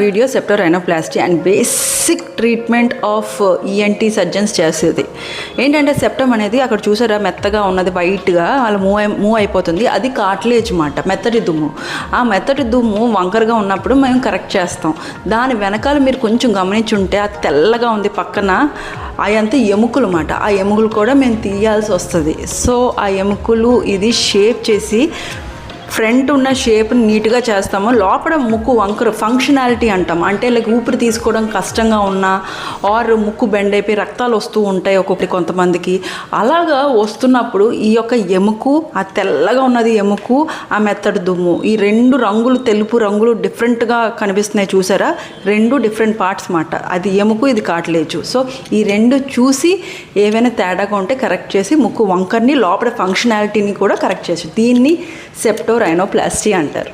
Video septorhinoplasty and basic treatment of ENT surgeons చేసేది. ఏంటంటే septum అనేది అక్కడ చూసారా మెత్తగా ఉన్నది వైట్గా వాళ్ళు మూవ్ అయి మూవ్ అయిపోతుంది. అది కాట్లేజ్ మాట మెత్తటి దుమ్ము. ఆ మెత్తటి దుమ్ము వంకరగా ఉన్నప్పుడు మేము కరెక్ట్ చేస్తాం. దాని వెనకాల మీరు కొంచెం గమనించుంటే ఆ తెల్లగా ఉంది పక్కన అవంతా ఎముకలు మాట. ఆ ఎముకలు కూడా మేము తీయాల్సి వస్తుంది. సో ఆ ఎముకలు ఇది షేప్ చేసి ఫ్రంట్ ఉన్న షేప్ని నీట్గా చేస్తాము. లోపల ముక్కు వంకర ఫంక్షనాలిటీ అంటాం. అంటే లైక్ ఊపిరి తీసుకోవడం కష్టంగా ఉన్నా ఆర్ ముక్కు బెండ్ అయిపోయి రక్తాలు వస్తూ ఉంటాయి ఒక్కొక్కటి కొంతమందికి. అలాగా వస్తున్నప్పుడు ఈ యొక్క ఎముకు ఆ తెల్లగా ఉన్నది ఎముకు ఆ మెత్తడి దుమ్ము ఈ రెండు రంగులు తెలుపు రంగులు డిఫరెంట్గా కనిపిస్తున్నాయి చూసారా? రెండు డిఫరెంట్ పార్ట్స్ మాట. అది ఎముకు ఇది కాట్లేజు సో ఈ రెండు చూసి ఏవైనా తేడాగా ఉంటే కరెక్ట్ చేసి ముక్కు వంకర్ని లోపల ఫంక్షనాలిటీని కూడా కరెక్ట్ చేసి దీన్ని సెప్టో రైనోప్లాస్టీ అంటారు.